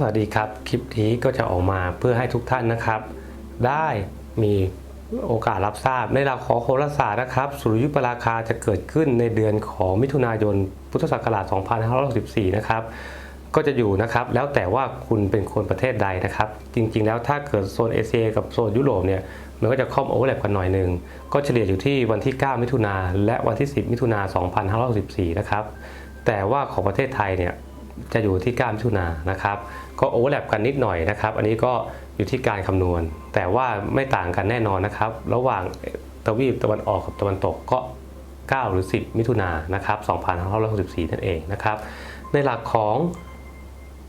นะครับ คลิปนี้ก็จะออกมาเพื่อให้ทุกท่านนะครับ ได้มีโอกาสรับทราบในหลักของโหราศาสตร์นะครับ สุริยุปราคาจะเกิดขึ้นในเดือนของมิถุนายนพุทธศักราช 2564 นะครับ ก็จะอยู่นะครับ แล้วแต่ว่าคุณเป็นคนประเทศใดนะครับ จริงๆ แล้วถ้าเกิดโซนเอเชียกับโซนยุโรปเนี่ยมันก็จะครอบโอเวอร์แลปกันหน่อยหนึ่งก็เฉลี่ยอยู่ที่วันที่ 9 มิถุนาและวันที่ 10 มิถุนา2564 นะครับแต่ว่าของประเทศไทยเนี่ย จะอยู่ที่9มิถุนานะครับ ก็โอเวอร์แลปกันนิดหน่อยนะครับ อันนี้ก็อยู่ที่การคำนวณ แต่ว่าไม่ต่างกันแน่นอนนะครับ ระหว่างทวีปตะวันออกกับตะวันตกก็ 9 หรือ 10 มิถุนายนะครับ2564 นั่นเองนะครับ ในหลักของ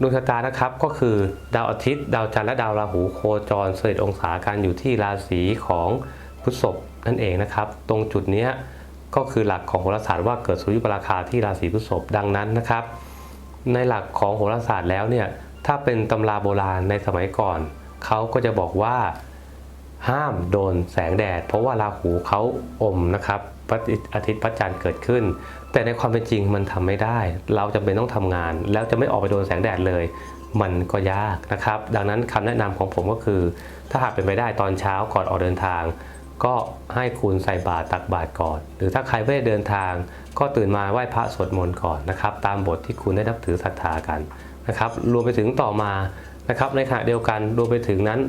ดวงชะตานะครับก็คือดาวอาทิตย์ ดาวจันทร์และดาวราหูโคจรเสด็จองศากันอยู่ที่ราศีของพฤษภนั่นเองนะครับ ตรงจุดนี้ก็คือหลักของโหราศาสตร์ว่าเกิดสุริยุปราคาที่ราศีพฤษภดังนั้นนะครับ ในหลักของโหราศาสตร์แล้วเนี่ยถ้าเป็นตำราโบราณในสมัยก่อน เขาก็จะบอกว่าห้ามโดนแสงแดด เพราะว่าราหูเขาอมนะครับพระอาทิตย์พระจันทร์เกิดขึ้น แต่ในความเป็นจริงมันทำไม่ได้ เราจำเป็นต้องทำงาน แล้วจะไม่ออกไปโดนแสงแดดเลย มันก็ยากนะครับ ดังนั้นคำแนะนำของผมก็คือ ถ้าหากเป็นไปได้ตอนเช้าก่อนออกเดินทาง ก็ให้คุณใส่บาตรตักบาตรก่อน หรือถ้าใครไม่ได้เดินทาง ก็ตื่นมาไหว้พระสวดมนต์ก่อนนะครับ ตามบทที่คุณได้นับถือศรัทธากันนะครับ รวมไปถึงต่อมานะครับ ในขณะเดียวกันรวมไปถึงนั้น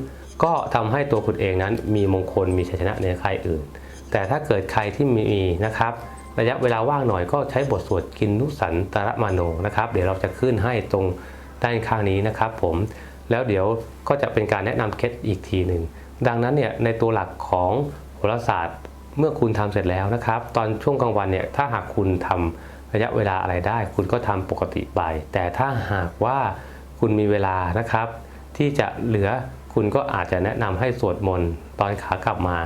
ก็ทำให้ตัวคุณเองนั้นมีมงคลมีชัยชนะในใครอื่น แต่ถ้าเกิดใครที่มีนะครับระยะเวลาว่างหน่อยก็ใช้บทสวดกินนุสันตระมาโนนะครับ เดี๋ยวเราจะขึ้นให้ตรงด้านข้างนี้นะครับ ผมแล้วเดี๋ยวก็จะเป็นการแนะนำเคล็ดอีกทีหนึ่ง ดังนั้นเนี่ยในตัวหลักของโหราศาสตร์เมื่อคุณทำเสร็จแล้วนะครับ ตอนช่วงกลางวันเนี่ยถ้าหากคุณทำระยะเวลาอะไรได้ คุณก็ทำปกติไปแต่ถ้าหากว่าคุณมีเวลานะครับ ที่จะเหลือคุณก็อาจจะแนะนำให้สวดมนต์ตอนขากลับมา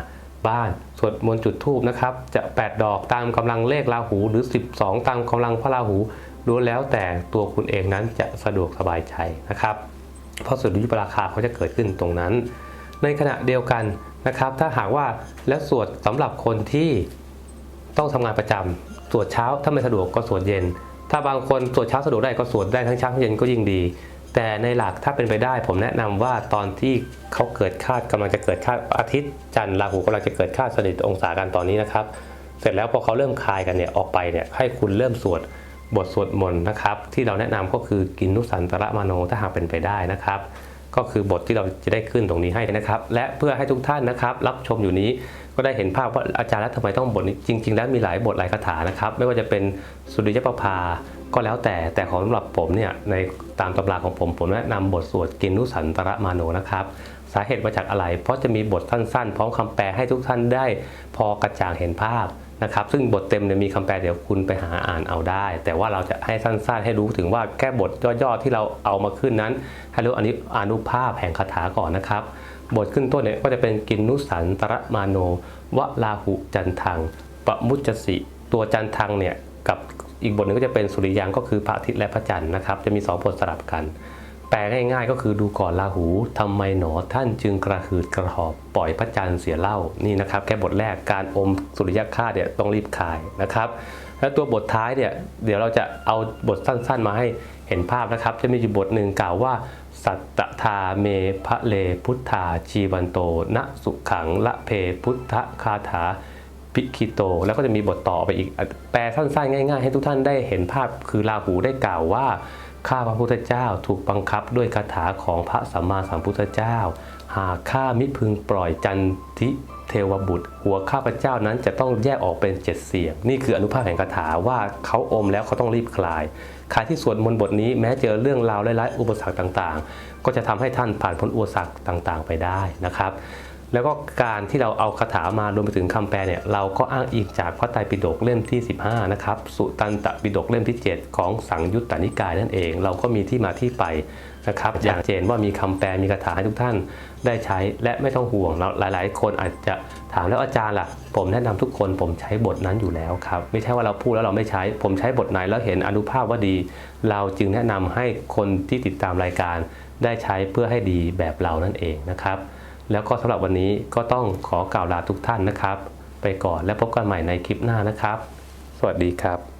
บ้านสวดมนต์จุดธูปนะครับ จะ 8 ดอกตามกำลังเลขราหูหรือ 12 ตามกำลังพระราหูล้วนแล้วแต่ตัวคุณเองนั้นจะสะดวกสบายใจนะครับ เพราะสุริยุปราคาเขาจะเกิดขึ้นตรงนั้น ในขณะเดียวกันนะครับ ถ้าหากว่าและสวดสำหรับคนที่ต้องทำงานประจำสวดเช้าถ้าไม่สะดวกก็สวดเย็น ถ้าบางคนสวดเช้าสะดวกได้ก็สวดได้ทั้งเช้าทั้งเย็นก็ยิ่งดี แต่ในหลักถ้าเป็นไปได้ ผมแนะนำว่าตอนที่เขาเกิดคาดกำลังจะเกิดคาดอาทิตย์จันทร์ราหูกำลังจะเกิดคาดสนิทองศากันตอนนี้นะครับ เสร็จแล้วพอเขาเริ่มคลายกันเนี่ยออกไปเนี่ยให้คุณเริ่มสวดบทสวดมนต์นะครับ ที่เราแนะนำก็คือกินนุสันตระมโนถ้าหากเป็นไปได้นะครับ ก็คือบทที่เราจะได้ขึ้นตรงนี้ให้นะครับ และเพื่อให้ทุกท่านนะครับ รับชมอยู่นี้ก็ได้เห็นภาพว่าอาจารย์แล้วทำไมต้องบทนี้จริง ๆ แล้วมีหลายบทหลายคาถานะครับ ไม่ว่าจะเป็นสุริยประภาก็แล้วแต่แต่ของสำหรับผมเนี่ยในตามตำราของผมผมแนะนำบทสวดกินนุสันตระมาโนนะครับสาเหตุมาจากอะไร เพราะจะมีบทสั้นๆ พร้อมคำแปลให้ทุกท่านได้พอกระจ่างเห็นภาพ นะครับซึ่งบทเต็มเนี่ยมีคำแปลเดี๋ยวคุณไปหาอ่านเอาได้ แต่ว่าเราจะให้สั้นๆ ให้รู้ถึงว่าแค่บทย่อๆที่เราเอามาขึ้นนั้น ให้รู้อันนี้อนุภาพแห่งคาถาก่อนนะครับ บทขึ้นต้นเนี่ยก็จะเป็นกินนุสันตระมาโนวลาหุจันทังปมุจจสิ ตัวจันทังเนี่ยกับอีกบทหนึงก็จะเป็นสุริยังก็คือพระอาทิตย์และพระจันทร์นะครับ จะมีสองบทสลับกัน แปลง่ายๆก็คือดูก่อนราหูทำไมหนอท่านจึงกระหืดกระหอบปล่อยพระจันทร์เสียเล่านี่นะครับ แค่บทแรกการอมสุริยคราเนี่ยต้องรีบคายนะครับ แล้วตัวบทท้ายเนี่ยเดี๋ยวเราจะเอาบทสั้นๆมาให้เห็นภาพนะครับ จะมีอยู่บทหนึ่งกล่าวว่า สัตตทาเมพระเลพุทธาชีวันโต ณสุขังละเพพุทธคาถาพิคิโต แล้วก็จะมีบทต่อไปอีกแปลสั้นๆ ง่าย ๆ ให้ทุกท่านได้เห็นภาพคือราหูได้กล่าวว่า ข้าพระพุทธเจ้าถูกบังคับด้วยคาถาของพระสัมมาสัมพุทธเจ้า หากข้ามิพึงปล่อยจันทิเทวบุตร หัวข้าพเจ้านั้นจะต้องแยกออกเป็นเจ็ดเสียง นี่คืออนุภาพแห่งคาถาว่าเขาอมแล้วเขาต้องรีบคลายใครที่สวดมนต์บทนี้แม้เจอเรื่องราวร้ายๆอุปสรรคต่างๆ ก็จะทำให้ท่านผ่านพ้นอุปสรรคต่างๆ ไปได้นะครับ แล้วก็การที่เราเอาคาถามารวมไปถึงคำแปลเนี่ยเราก็อ้างอิงจากพระไตรปิฎกเล่มที่ 15 นะครับ สุตันตปิฎกเล่มที่ 7 ของสังยุตตนิกายนั่นเอง เราก็มีที่มาที่ไปนะครับ อย่างเจนว่ามีคำแปลมีคาถาให้ทุกท่านได้ใช้และไม่ต้องห่วงเราหลาย ๆ คนอาจจะถามแล้วอาจารย์ล่ะ ผมแนะนำทุกคนผมใช้บทนั้นอยู่แล้วครับ ไม่ใช่ว่าเราพูดแล้วเราไม่ใช้ ผมใช้บทไหนแล้วเห็นอนุภาพว่าดี เราจึงแนะนำให้คนที่ติดตามรายการได้ใช้เพื่อให้ดีแบบเรานั่นเองนะครับ แล้วก็สำหรับวันนี้ก็ต้องขอกล่าวลาทุกท่านนะครับ ไปก่อนและพบกันใหม่ในคลิปหน้านะครับ สวัสดีครับ